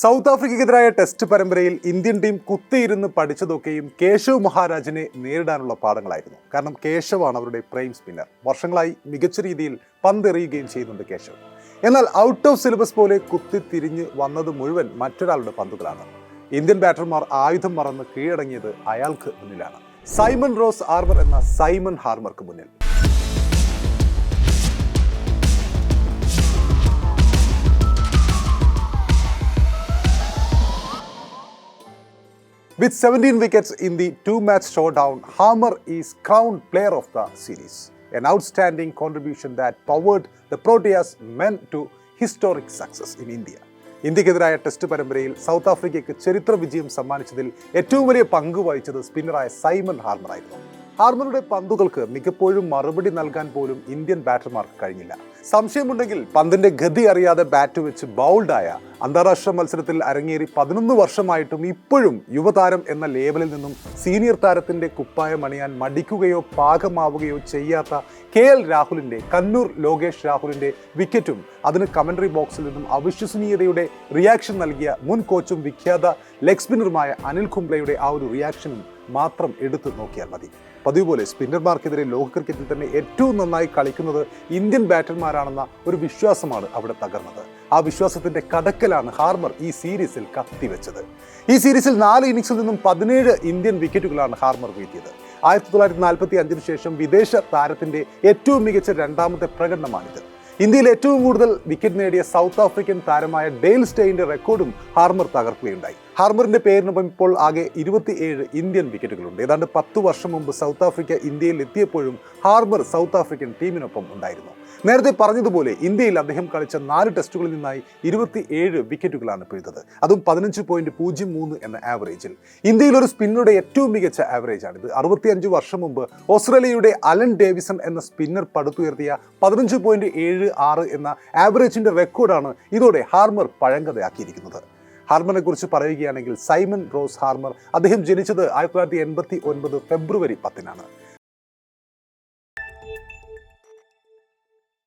South ആഫ്രിക്കയ്ക്കെതിരായ test പരമ്പരയിൽ Indian team കുത്തിയിരുന്ന് പഠിച്ചതൊക്കെയും കേശവ് മഹാരാജിനെ നേരിടാനുള്ള പാഠങ്ങളായിരുന്നു. കാരണം കേശവാണ് അവരുടെ പ്രൈം സ്പിന്നർ വർഷങ്ങളായി മികച്ച രീതിയിൽ പന്തെറിയുകയും ചെയ്യുന്നുണ്ട് കേശവ്. എന്നാൽ ഔട്ട് ഓഫ് സിലബസ് പോലെ കുത്തിത്തിരിഞ്ഞ് വന്നത് മുഴുവൻ മറ്റൊരാളുടെ പന്തുകളാണ്. ഇന്ത്യൻ ബാറ്റർമാർ ആയുധം മറന്ന് കീഴടങ്ങിയത് അയാൾക്ക് മുന്നിലാണ്. സൈമൺ റോസ് ആർമർ എന്ന സൈമൺ ഹാർമർക്ക് മുന്നിൽ. With 17 wickets in the two match showdown, Harmer is crowned player of the series. An outstanding contribution that powered the Proteas men to historic success in India. ഇന്ത്യക്കെതിരായ test പരമ്പരയിൽ South ആഫ്രിക്കയ്ക്ക് ചരിത്ര വിജയം സമ്മാനിച്ചതിൽ ഏറ്റവും വലിയ പങ്ക് വഹിച്ചത് സ്പിന്നറായ സൈമൺ ഹാർമർ ആയിരുന്നു ഹാർമറുടെ പന്തുകൾക്ക് മിക്കപ്പോഴും മറുപടി നൽകാൻ പോലും ഇന്ത്യൻ ബാറ്റർമാർക്ക് കഴിഞ്ഞില്ല സംശയമുണ്ടെങ്കിൽ പന്തിന്റെ ഗതി അറിയാതെ ബാറ്റ് വെച്ച് ബൗൾഡായ അന്താരാഷ്ട്ര മത്സരത്തിൽ അരങ്ങേറി പതിനൊന്ന് വർഷമായിട്ടും ഇപ്പോഴും യുവതാരം എന്ന ലേബലിൽ നിന്നും സീനിയർ താരത്തിന്റെ കുപ്പായം അണിയാൻ മടിക്കുകയോ പാകമാവുകയോ ചെയ്യാത്ത കെ എൽ രാഹുലിന്റെ കണ്ണൂർ ലോകേഷ് രാഹുലിന്റെ വിക്കറ്റും അതിന് കമന്ററി ബോക്സിൽ നിന്നും അവിശ്വസനീയതയുടെ റിയാക്ഷൻ നൽകിയ മുൻ കോച്ചും വിഖ്യാത ലെഗ് സ്പിന്നറുമായ അനിൽ കുംബ്ലയുടെ ആ ഒരു റിയാക്ഷനും മാത്രം എടുത്തു നോക്കിയാൽ മതി. പതിവ് പോലെ സ്പിന്നർമാർക്കെതിരെ ലോക ക്രിക്കറ്റിൽ തന്നെ ഏറ്റവും നന്നായി കളിക്കുന്നത് ഇന്ത്യൻ ബാറ്റർമാരാണെന്ന ഒരു വിശ്വാസമാണ് അവിടെ തകർന്നത്. ആ വിശ്വാസത്തിന്റെ കടക്കലാണ് ഹാർമർ ഈ സീരീസിൽ കത്തിവെച്ചത്. ഈ സീരീസിൽ നാല് ഇന്നിംഗ്സിൽ നിന്നും പതിനേഴ് ഇന്ത്യൻ വിക്കറ്റുകളാണ് ഹാർമർ വീഴ്ത്തിയത്. ആയിരത്തി തൊള്ളായിരത്തി നാൽപ്പത്തി അഞ്ചിന് ശേഷം വിദേശ താരത്തിന്റെ ഏറ്റവും മികച്ച രണ്ടാമത്തെ പ്രകടനമാണിത്. ഇന്ത്യയിൽ ഏറ്റവും കൂടുതൽ വിക്കറ്റ് നേടിയ സൗത്ത് ആഫ്രിക്കൻ താരമായ ഡെയിൽ സ്റ്റേയിന്റെ റെക്കോർഡും ഹാർമർ തകർക്കുകയുണ്ടായി. ഹാർമറിന്റെ പേരിനൊപ്പം ഇപ്പോൾ ആകെ ഇരുപത്തിയേഴ് ഇന്ത്യൻ വിക്കറ്റുകളുണ്ട് ഏതാണ്ട് പത്ത് വർഷം മുമ്പ് സൗത്ത് ആഫ്രിക്ക ഇന്ത്യയിൽ എത്തിയപ്പോഴും ഹാർമർ സൗത്ത് ആഫ്രിക്കൻ ടീമിനൊപ്പം ഉണ്ടായിരുന്നു. നേരത്തെ പറഞ്ഞതുപോലെ ഇന്ത്യയിൽ അദ്ദേഹം കളിച്ച നാല് ടെസ്റ്റുകളിൽ നിന്നായി ഇരുപത്തിയേഴ് വിക്കറ്റുകളാണ് പിഴുതത്. അതും പതിനഞ്ച് പോയിന്റ് പൂജ്യം മൂന്ന് എന്ന ആവറേജിൽ ഇന്ത്യയിൽ ഒരു സ്പിന്നറുടെ ഏറ്റവും മികച്ച ആവറേജാണിത് അറുപത്തിയഞ്ച് വർഷം മുമ്പ് ഓസ്ട്രേലിയയുടെ അലൻ ഡേവിസൺ എന്ന സ്പിന്നർ പടുത്തുയർത്തിയ പതിനഞ്ച് പോയിന്റ് ഏഴ് ആറ് എന്ന ആവറേജിന്റെ റെക്കോർഡാണ് ഇതോടെ ഹാർമർ പഴങ്കഥയാക്കിയിരിക്കുന്നത്. ഹാർമറിനെ കുറിച്ച് പറയുകയാണെങ്കിൽ സൈമൺ റോസ് ഹാർമർ അദ്ദേഹം ജനിച്ചത് ആയിരത്തി തൊള്ളായിരത്തി എൺപത്തി ഒൻപത് ഫെബ്രുവരി പത്തിനാണ്.